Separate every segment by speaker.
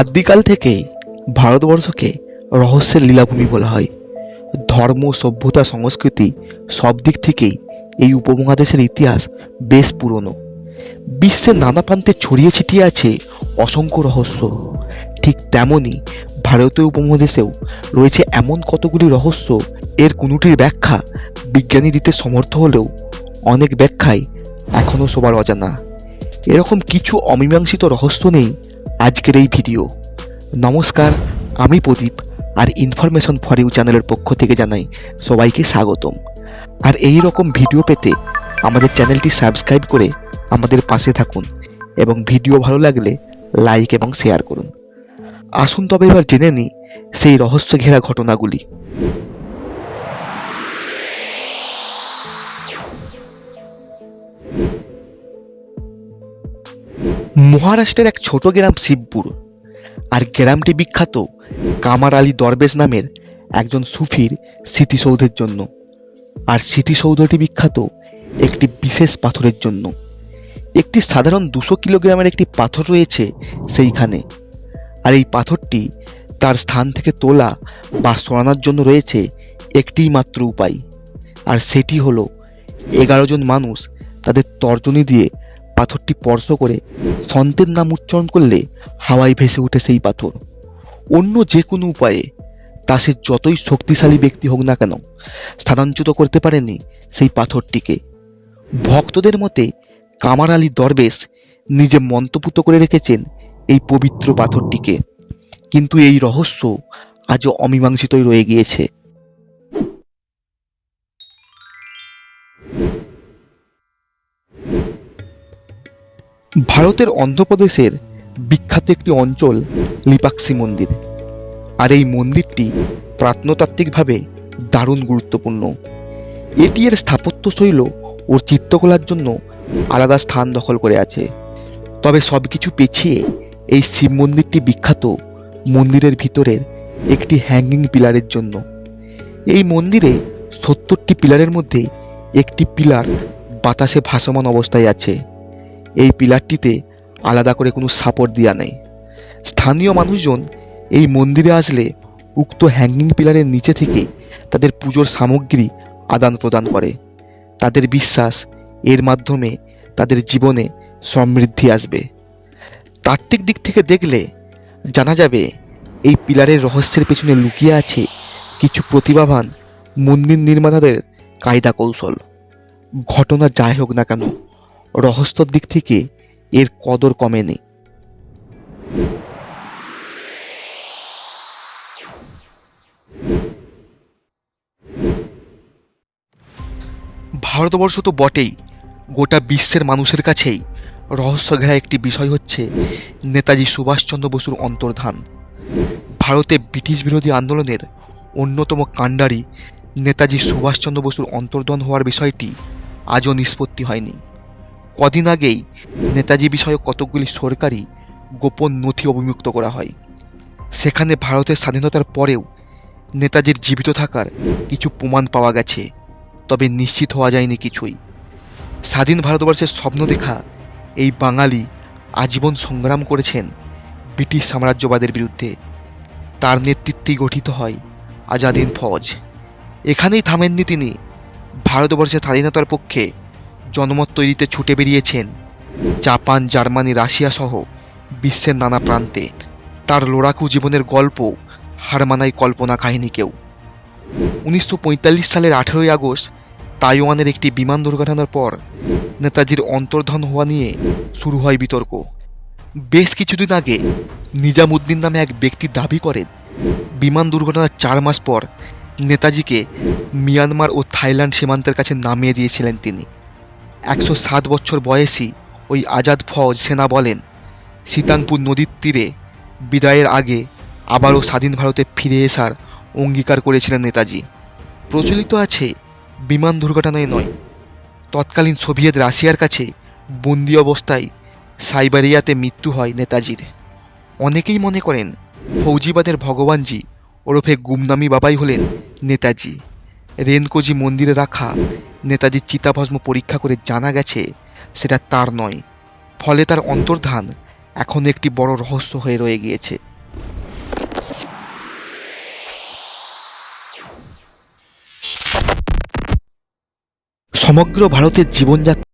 Speaker 1: আদ্যিকাল থেকেই ভারতবর্ষকে রহস্যের লীলাভূমি বলা হয়। ধর্ম, সভ্যতা, সংস্কৃতি সব দিক থেকেই এই উপমহাদেশের ইতিহাস বেশ পুরনো। বিশ্বের নানা প্রান্তে ছড়িয়ে ছিটিয়ে আছে অসংখ্য রহস্য। ঠিক তেমনই ভারতীয় উপমহাদেশেও রয়েছে এমন কতগুলি রহস্য, এর কোনোটির ব্যাখ্যা বিজ্ঞানী দিতে সমর্থ হলেও অনেক ব্যাখ্যাই এখনও সবার অজানা। এরকম কিছু অমীমাংসিত রহস্য নেই আজকের এই ভিডিও। নমস্কার, আমি প্রদীপ, আর ইনফরমেশন ফর ইউ চ্যানেলের পক্ষ থেকে জানাই সবাইকে স্বাগতম। আর এই রকম ভিডিও পেতে আমাদের চ্যানেলটি সাবস্ক্রাইব করে আমাদের পাশে থাকুন এবং ভিডিও ভালো লাগলে লাইক এবং শেয়ার করুন। আসুন তবে এবার জেনে নিই সেই রহস্য ঘেরা ঘটনাগুলি। মহারাষ্ট্রের এক ছোট গ্রাম শিবপুর। আর গ্রামটি বিখ্যাত কামার আলী দরবেশ নামের একজন সুফির স্মৃতিসৌধের জন্য। আর স্মৃতিসৌধটি বিখ্যাত একটি বিশেষ পাথরের জন্য। একটি সাধারণ দুশো কিলোগ্রামের একটি পাথর রয়েছে সেইখানে। আর এই পাথরটি তার স্থান থেকে তোলা বা সরানোর জন্য রয়েছে একটিই মাত্র উপায়। আর সেটি হলো এগারো জন মানুষ তাদের তর্জনী দিয়ে পাথরটি স্পর্শ করে সন্তের নাম উচ্চারণ করলে হাওয়ায় ভেসে ওঠে সেই পাথর। অন্য যে কোনো উপায়ে তা সে যতই শক্তিশালী ব্যক্তি হোক না কেন স্থানান্তরিত করতে পারেনি সেই পাথরটিকে। ভক্তদের মতে কামার আলী দরবেশ নিজে মন্ত্রপুত করে রেখেছেন এই পবিত্র পাথরটিকে। কিন্তু এই রহস্য আজও অমীমাংসিতই রয়ে গিয়েছে। ভারতের অন্ধ্রপ্রদেশের বিখ্যাত একটি অঞ্চল লিপাক্সি মন্দির। আর এই মন্দিরটি প্রাত্নতাত্ত্বিকভাবে দারুণ গুরুত্বপূর্ণ। এটি এর স্থাপত্য শৈল ওর চিত্রকলার জন্য আলাদা স্থান দখল করে আছে। তবে সব কিছু পেছিয়ে এই শিব মন্দিরটি বিখ্যাত মন্দিরের ভিতরের একটি হ্যাঙ্গিং পিলারের জন্য। এই মন্দিরে সত্তরটি পিলারের মধ্যে একটি পিলার বাতাসে ভাসমান অবস্থায় আছে। এই পিলারটিতে আলাদা করে কোনো সাপোর্ট দেওয়া নেই। স্থানীয় মানুষজন এই মন্দিরে আসলে উক্ত হ্যাঙ্গিং পিলারের নিচে থেকে তাদের পুজোর সামগ্রী আদান প্রদান করে। তাদের বিশ্বাস এর মাধ্যমে তাদের জীবনে সমৃদ্ধি আসবে। তাত্ত্বিক দিক থেকে দেখলে জানা যাবে এই পিলারের রহস্যের পেছনে লুকিয়ে আছে কিছু প্রতিভাবান মন্দির নির্মাতাদের কায়দা কৌশল। ঘটনা যাই হোক না কেন রহস্যর দিক থেকে এর কদর কমেনি। ভারতবর্ষ তো বটেই গোটা বিশ্বের মানুষের কাছেই রহস্য ঘেরা একটি বিষয় হচ্ছে নেতাজি সুভাষচন্দ্র বসুর অন্তর্ধান। ভারতে ব্রিটিশ বিরোধী আন্দোলনের অন্যতম কাণ্ডারি নেতাজি সুভাষচন্দ্র বসুর অন্তর্ধান হওয়ার বিষয়টি আজও নিষ্পত্তি হয়নি। কদিন আগেই নেতাজি বিষয়ক কতকগুলি সরকারি গোপন নথি অভিমুক্ত করা হয়। সেখানে ভারতের স্বাধীনতার পরেও নেতাজির জীবিত থাকার কিছু প্রমাণ পাওয়া গেছে, তবে নিশ্চিত হওয়া যায়নি কিছুই। স্বাধীন ভারতবর্ষের স্বপ্ন দেখা এই বাঙালি আজীবন সংগ্রাম করেছেন ব্রিটিশ সাম্রাজ্যবাদের বিরুদ্ধে। তার নেতৃত্বেই গঠিত হয় আজাদিন ফৌজ। এখানেই থামেননি তিনি ভারতবর্ষের স্বাধীনতার পক্ষে জনমত তৈরিতে ছুটে বেরিয়েছেন। জাপান, জার্মানি, রাশিয়া সহ বিশ্বের নানা প্রান্তে। তার লোড়াকু জীবনের গল্প হার মানায় কল্পনা কাহিনীকেও। উনিশশো পঁয়তাল্লিশ সালের আঠেরোই আগস্ট তাইওয়ানের একটি বিমান দুর্ঘটনার পর নেতাজির অন্তর্ধান হওয়া নিয়ে শুরু হয় বিতর্ক। বেশ কিছুদিন আগে নিজামুদ্দিন নামে এক ব্যক্তি দাবি করেন, বিমান দুর্ঘটনার চার মাস পর নেতাজিকে মিয়ানমার ও থাইল্যান্ড সীমান্তের কাছে নামিয়ে দিয়েছিলেন তিনি। একশো সাত বছর বয়সী ওই আজাদ ফৌজ সেনা বলেন সীতাংপুর নদীর তীরে বিদায়ের আগে আবারও স্বাধীন ভারতে ফিরে আসার অঙ্গীকার করেছিলেন নেতাজি। প্রচলিত আছে বিমান দুর্ঘটনায় নয়। তৎকালীন সোভিয়েত রাশিয়ার কাছে বন্দি অবস্থায় সাইবারিয়াতে মৃত্যু হয় নেতাজির। অনেকেই মনে করেন, ফৌজিবাদের ভগবানজি ওরফে গুমনামি বাবাই হলেন নেতাজি। রেনকোজি মন্দিরে রাখা নেতাজির চিতাভস্ম পরীক্ষা করে জানা গেছে, সেটা তার নয়। ফলে তার অন্তর্ধান এখনও একটি বড় রহস্য হয়ে রয়ে গিয়েছে। সমগ্র ভারতের জীবনযাত্রা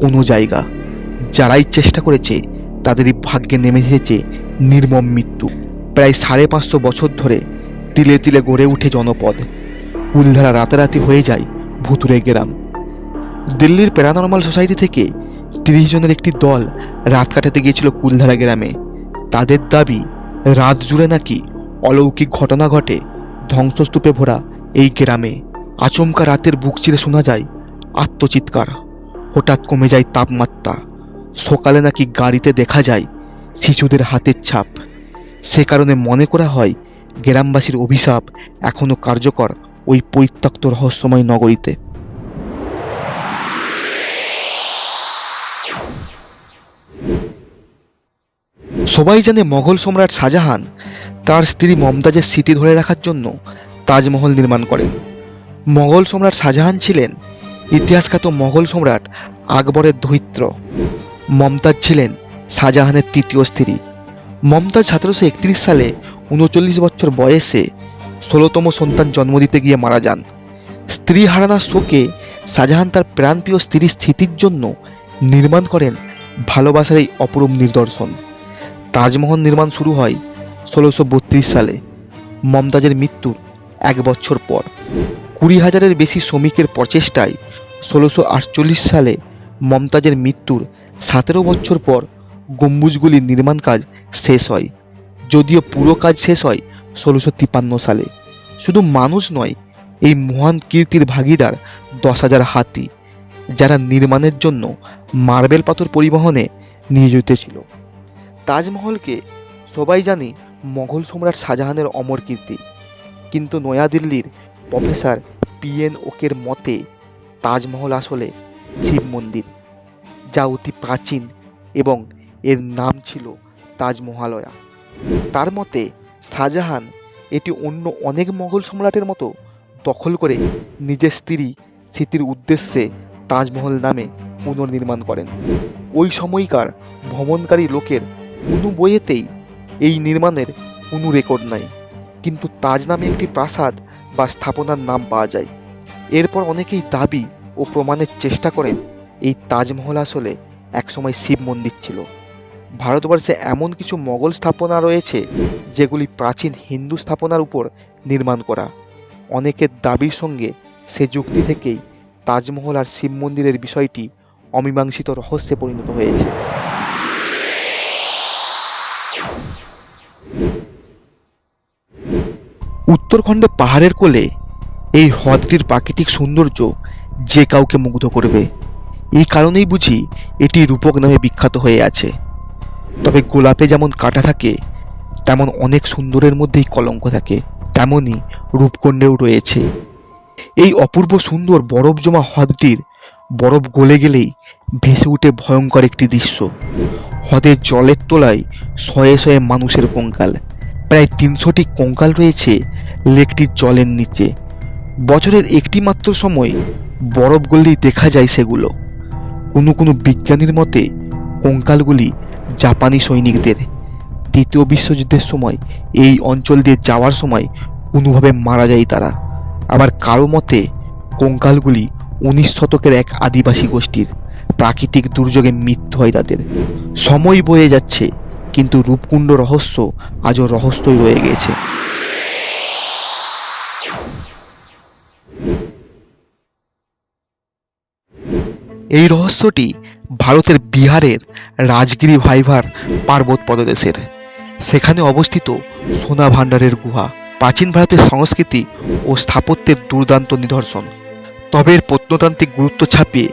Speaker 1: কোনো জায়গা যারাই চেষ্টা করেছে, তাদেরই ভাগ্যে নেমে এসেছে নির্মম মৃত্যু। প্রায় সাড়ে পাঁচশো বছর ধরে তিলে তিলে গড়ে উঠে জনপদ। কুলধারা রাতারাতি হয়ে যায় ভুতুরে গ্রাম। দিল্লির প্যারানর্মাল সোসাইটি থেকে তিরিশ জনের একটি দল রাত কাটাতে গিয়েছিল কুলধারা গ্রামে। তাদের দাবি, রাত জুড়ে নাকি অলৌকিক ঘটনা ঘটে ধ্বংসস্তূপে ভরা এই গ্রামে। আচমকা রাতের বুক চিরে শোনা যায় আত্মচিৎকার। হঠাৎ কমে যায় তাপমাত্রা। সকালে নাকি গাড়িতে দেখা যায় শিশুদের হাতের ছাপ। সে কারণে মনে করা হয়, গ্রামবাসীর অভিশাপ এখনও কার্যকর ওই পরিত্যক্ত রহস্যময় নগরীতে। সবাই জানে মোগল সম্রাট শাহজাহান তার স্ত্রী মমতাজের স্মৃতি ধরে রাখার জন্য তাজমহল নির্মাণ করেন। মোগল সম্রাট শাহজাহান ছিলেন ইতিহাসখ্যাত মোগল সম্রাট আকবরের ধৈত্র মমতাজ ছিলেন শাহজাহানের তৃতীয় স্ত্রী। মমতাজ সতেরোশো একত্রিশ সালে উনচল্লিশ বছর বয়সে ষোলোতম সন্তান জন্ম দিতে গিয়ে মারা যান। স্ত্রী হারানোর শোকে শাহজাহান তার প্রাণপ্রিয় স্ত্রীর স্মৃতির জন্য নির্মাণ করেন ভালোবাসার এই অপরূপ নিদর্শন। তাজমহল নির্মাণ শুরু হয় ষোলোশো সালে। মমতাজের মৃত্যুর এক বছর পর। কুড়ি হাজারের বেশি শ্রমিকের প্রচেষ্টায় ষোলোশো আটচল্লিশ সালে মমতাজের মৃত্যুর সতেরো বছর পর গম্বুজগুলির নির্মাণ কাজ শেষ হয়, যদিও পুরো কাজ শেষ হয় ষোলোশো তিপান্ন সালে। শুধু মানুষ নয়, এই মহান কীর্তির ভাগিদার দশ হাজার হাতি, যারা নির্মাণের জন্য মার্বেল পাথর পরিবহনে নিয়োজিত ছিল। তাজমহলকে সবাই জানি মোগল সম্রাট শাহজাহানের অমর কীর্তি। কিন্তু নয়াদিল্লির প্রফেসর পিএন ওকের মতে, তাজমহল আসলে শিব মন্দির, যা অতি প্রাচীন এবং এর নাম ছিল তাজমহালয়া। তার মতে, শাহজাহান এটি অন্য অনেক মোগল সম্রাটের মতো দখল করে নিজের স্ত্রী স্মৃতির উদ্দেশ্যে তাজমহল নামে পুনর্নির্মাণ করেন। ওই সময়কার ভ্রমণকারী লোকের কোনো বইয়েতেই এই নির্মাণের কোনো রেকর্ড নাই। কিন্তু তাজ নামে একটি প্রাসাদ বা স্থাপনার নাম পাওয়া যায়। এরপর অনেকেই দাবি ও প্রমাণের চেষ্টা করেন এই তাজমহল আসলে একসময় শিব মন্দির ছিল। ভারতবর্ষে এমন কিছু মোগল স্থাপনা রয়েছে যেগুলি প্রাচীন হিন্দু স্থাপনার উপর নির্মাণ করা। অনেকের দাবির সঙ্গে সে যুক্তি থেকেই তাজমহল আর শিব মন্দিরের বিষয়টি অমীমাংসিত রহস্যে পরিণত হয়েছে। উত্তরখণ্ডে পাহাড়ের কোলে এই হ্রদটির প্রাকৃতিক সৌন্দর্য যে কাউকে মুগ্ধ করবে। এই কারণেই বুঝি এটি রূপক নামে বিখ্যাত হয়ে আছে। তবে গোলাপে যেমন কাটা থাকে, তেমন অনেক সুন্দরের মধ্যেই কলঙ্ক থাকে, তেমনই রূপকুণ্ডেও রয়েছে। এই অপূর্ব সুন্দর বরফ জমা হ্রদটির বরফ গলে গেলেই ভেসে উঠে ভয়ঙ্কর একটি দৃশ্য। হ্রদের জলের তোলায় শয়ে শয়ে মানুষের কঙ্কাল। প্রায় তিনশোটি কঙ্কাল রয়েছে লেকটির জলের নিচে। বছরের একটি মাত্র সময় বরফ গললেই দেখা যায় সেগুলো। কোনো কোনো বিজ্ঞানীর মতে, কঙ্কালগুলি জাপানি সৈনিকদের। তৃতীয় বিশ্বযুদ্ধের সময় এই অঞ্চল দিয়ে যাওয়ার সময় কোনোভাবে মারা যায় তারা। আবার কারও মতে, কঙ্কালগুলি উনিশ শতকের এক আদিবাসী গোষ্ঠীর। প্রাকৃতিক দুর্যোগে মৃত্যু হয় তাদের। সময় বয়ে যাচ্ছে। কিন্তু রূপকুণ্ড রহস্য আজও রহস্যই রয়ে গেছে। এই রহস্যটি ভারতের বিহারের রাজগিরি ভাইভার পার্বত পদদেশের সেখানে অবস্থিত সোনা ভাণ্ডারের গুহা, প্রাচীন ভারতের সংস্কৃতি ও স্থাপত্যের দুর্দান্ত নিদর্শন। তবে এর প্রত্নতান্ত্রিক গুরুত্ব ছাপিয়ে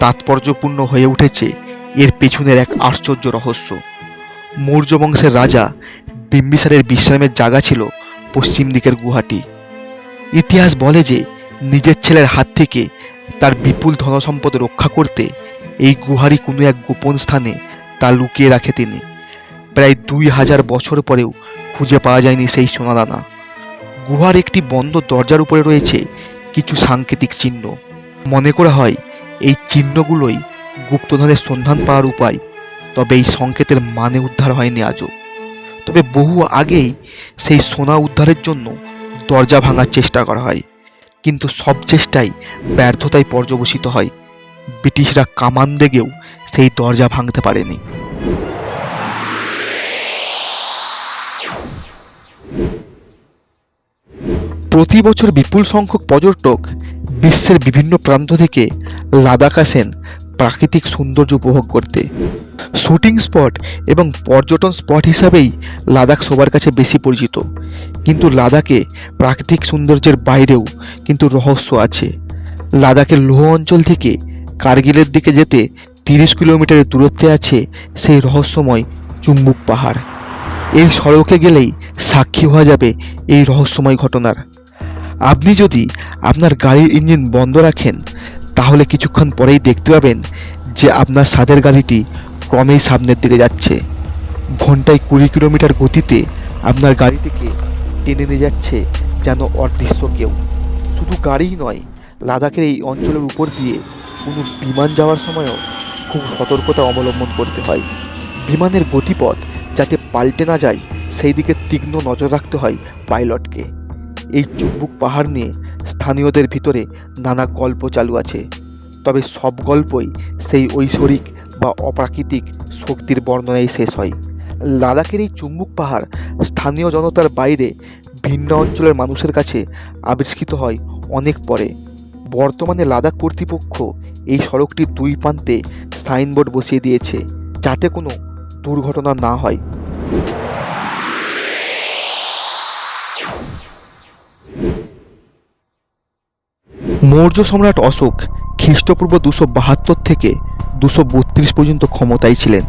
Speaker 1: তাৎপর্যপূর্ণ হয়ে উঠেছে এর পেছনের এক আশ্চর্য রহস্য। মৌর্য বংশের রাজা বিম্বিসারের বিশ্রামের জায়গা ছিল পশ্চিম দিকের গুহাটি ইতিহাস বলে যে নিজের ছেলের হাত থেকে তার বিপুল ধনসম্পদ রক্ষা করতে এই গুহারই কোনো এক গোপন স্থানে তা লুকিয়ে রাখে তিনি। প্রায় দুই হাজার বছর পরেও খুঁজে পাওয়া যায়নি সেই সোনাদানা। গুহার একটি বন্ধ দরজার উপরে রয়েছে কিছু সাংকেতিক চিহ্ন। মনে করা হয়, এই চিহ্নগুলোই গুপ্তধনের সন্ধান পাওয়ার উপায় তবে এই সংকেতের মানে উদ্ধার হয়নি আজও। তবে বহু আগেই সেই সোনা উদ্ধারের জন্য দরজা ভাঙার চেষ্টা করা হয়। কিন্তু সব চেষ্টাই ব্যর্থতায় পর্যবসিত হয়। ব্রিটিশরা কামান দেগেও সেই দরজা ভাঙতে পারেনি। প্রতি বছর বিপুল সংখ্যক পর্যটক বিশ্বের বিভিন্ন প্রান্ত থেকে লাদাখ আসেন প্রাকৃতিক সৌন্দর্য উপভোগ করতে। শুটিং স্পট এবং পর্যটন স্পট হিসাবেই লাদাখ সবার কাছে বেশি পরিচিত। কিন্তু লাদাখে প্রাকৃতিক সৌন্দর্যের বাইরেও কিন্তু রহস্য আছে। লাদাখের লোহ অঞ্চল থেকে কার্গিলের দিকে যেতে তিরিশ কিলোমিটারের দূরত্বে আছে সেই রহস্যময় চুম্বুক পাহাড়। এই সড়কে গেলেই সাক্ষী হওয়া যাবে এই রহস্যময় ঘটনার। আপনি যদি আপনার গাড়ির ইঞ্জিন বন্ধ রাখেন তাহলে কিছুক্ষণ পরেই দেখতে পাবেন যে আপনার সাদের গাড়িটি ক্রমেই সামনের দিকে যাচ্ছে। ঘন্টায় কুড়ি কিলোমিটার গতিতে আপনার গাড়িটিকে টেনে নিয়ে যাচ্ছে যেন অদৃশ্য কেউ। শুধু গাড়িই নয়, লাদাখের এই অঞ্চলের উপর দিয়ে কোনো বিমান যাওয়ার সময়ও খুব সতর্কতা অবলম্বন করতে হয়। বিমানের গতিপথ যাতে পাল্টে না যায়, সেই দিকে তীক্ষ্ণ নজর রাখতে হয় পাইলটকে। এই চুম্বুক পাহাড় নিয়ে স্থানীয়দের ভিতরে নানা গল্প চালু আছে। তবে সব গল্পই সেই ঐশ্বরিক বা অপ্রাকৃতিক শক্তির বর্ণনায় শেষ হয়। লাদাখের এই চুম্বুক পাহাড় স্থানীয় জনতার বাইরে ভিন্ন অঞ্চলের মানুষের কাছে আবিষ্কৃত হয় অনেক পরে। বর্তমানে লাদাখ কর্তৃপক্ষ এই সড়কটির দুই প্রান্তে সাইনবোর্ড বসিয়ে দিয়েছে যাতে কোনো দুর্ঘটনা না হয়। মৌর্য সম্রাট অশোক খ্রিস্টপূর্ব দুশো বাহাত্তর থেকে দুশো বত্রিশ পর্যন্ত ক্ষমতায় ছিলেন।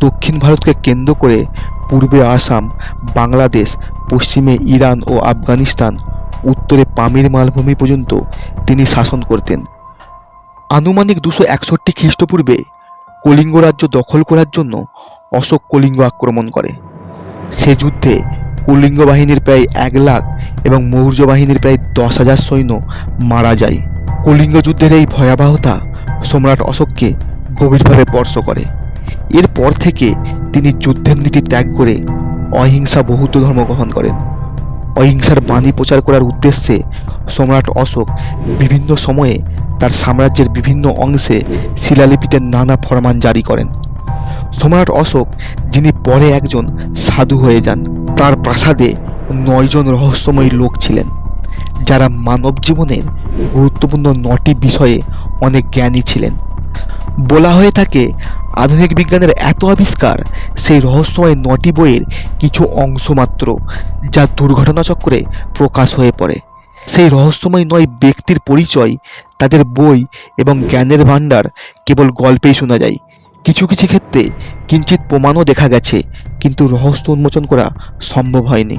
Speaker 1: দক্ষিণ ভারতকে কেন্দ্র করে পূর্বে আসাম, বাংলাদেশ, পশ্চিমে ইরান ও আফগানিস্তান, উত্তরে পামির মালভূমি পর্যন্ত তিনি শাসন করতেন। আনুমানিক দুশো একষট্টি খ্রিস্টপূর্বে কলিঙ্গ রাজ্য দখল করার জন্য অশোক কলিঙ্গ আক্রমণ করে। সে যুদ্ধে কলিঙ্গ বাহিনীর প্রায় এক লাখ এবং মৌর্য বাহিনীর প্রায় দশ হাজার সৈন্য মারা যায়। কলিঙ্গ যুদ্ধের এই ভয়াবহতা সম্রাট অশোককে গভীরভাবে স্পর্শ করে। এরপর থেকে তিনি যুদ্ধের নীতি ত্যাগ করে অহিংসা বৌদ্ধ ধর্ম গ্রহণ করেন। অহিংসার বাণী প্রচার করার উদ্দেশ্যে সম্রাট অশোক বিভিন্ন সময়ে তার সাম্রাজ্যের বিভিন্ন অংশে শিলালিপিতে নানা ফরমান জারি করেন। সম্রাট অশোক, যিনি পরে একজন সাধু হয়ে যান তার প্রাসাদে নয়জন রহস্যময়ী লোক ছিলেন, যারা মানব জীবনের গুরুত্বপূর্ণ নটি বিষয়ে অনেক জ্ঞানী ছিলেন। বলা হয়ে থাকে, আধুনিক বিজ্ঞানের এত আবিষ্কার, সেই রহস্যময় নটি বইয়ের কিছু অংশ মাত্র, যা দুর্ঘটনা চক্রে প্রকাশ হয়ে পড়ে। সেই রহস্যময় নয় ব্যক্তির পরিচয়, তাদের বই এবং জ্ঞানের ভাণ্ডার কেবল গল্পেই শোনা যায়। কিছু কিছু ক্ষেত্রে কিঞ্চিত প্রমাণও দেখা গেছে কিন্তু রহস্য উন্মোচন করা সম্ভব হয়নি।